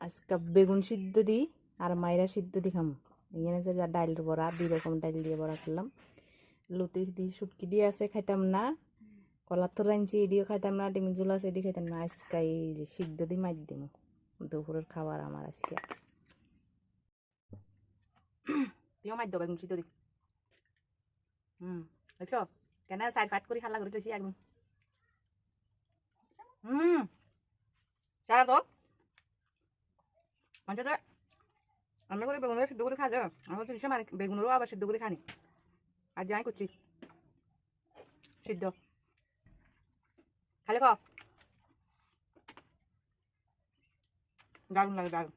আজকে বেগুন সিদ্ধ দিই আর মাইরা সিদ্ধ দি খাম। এখানে যে ডাইলের বড়া, দুই রকম ডাইল দিয়ে বড়া করলাম। লুতি দিয়ে শুটকি দিয়ে আছে খাইতাম না। কলার তো রাঁধছি এদিও খাইতাম না ডিম ঝোল আছে এদিকে খাইতাম না। আজকে এই যে সিদ্ধ দিয়ে মার দিম। দুপুরের খাবার আমার আজকে। তুইও দেবো বেগুন সিদ্ধ দি। হুম, দেখছ? কেন সাইড ফাইট করে খাল্লা করে একদম হুম চারা তো অন্তত আমরা করে বেগুনের সিদ্ধ করে খাওয়া যাবে আমরা তো হিসেবে বেগুনেরও আবার সিদ্ধ করে খানি আর যাই করছি সিদ্ধ খালে খাও দারুণ লাগে দারুণ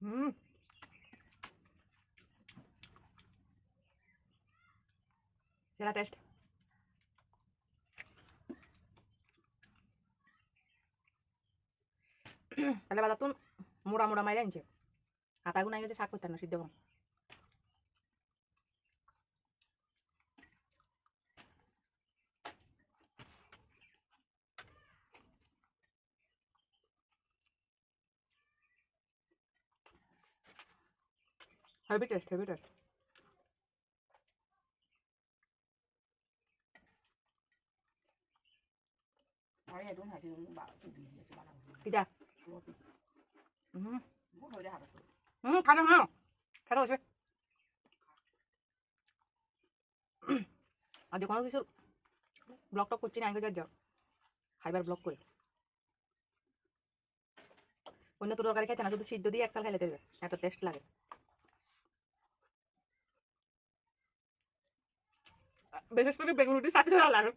হুম সেরা টেস্ট তাহলে বাজাতুন মোড়া মোড়া মাইরে আনছে। আটা গুনাই গেছে শাক করতাম না সিদ্ধ কম হেভি টেস্ট হেভি টেস্ট কিটা 그것도 হুম 뭐 그래 하겠어. হুম খারাপ হ্যাঁ খারাপ হচ্ছে আর যে কোনো কিছু ব্লগ টক করছি না আগে যাও খাইবার ব্লগ করে অন্য তো তরকারি খাইতে না শুধু সিদ্ধ দিয়ে এককাল খাইলে দেবে এত টেস্ট লাগে বিশেষ করে বেগুন রুটির সাথে ভালো লাগে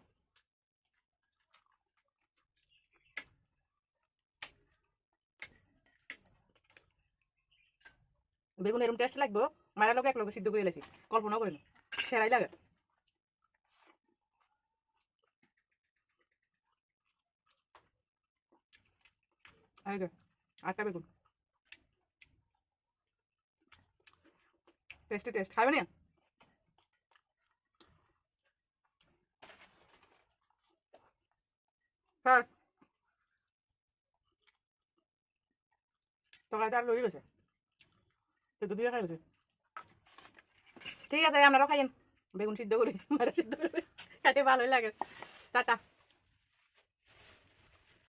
বেগুন এরম টেস্ট লাগবো মায়ের লোক এক লোক সিদ্ধ করে এলেছি কল্পনাও করিনি, সেরাই লাগে। আটটা বেগুন। টেস্টি টেস্ট খাবে না স্যার তরকারিটা আর রয়ে গেছে। তো দিয়ে খাইছে ঠিক আছে আপনারাও খাইয়েন বেগুন সিদ্ধ করি মারা সিদ্ধ করে। খাইতে ভালোই লাগে। টাটা।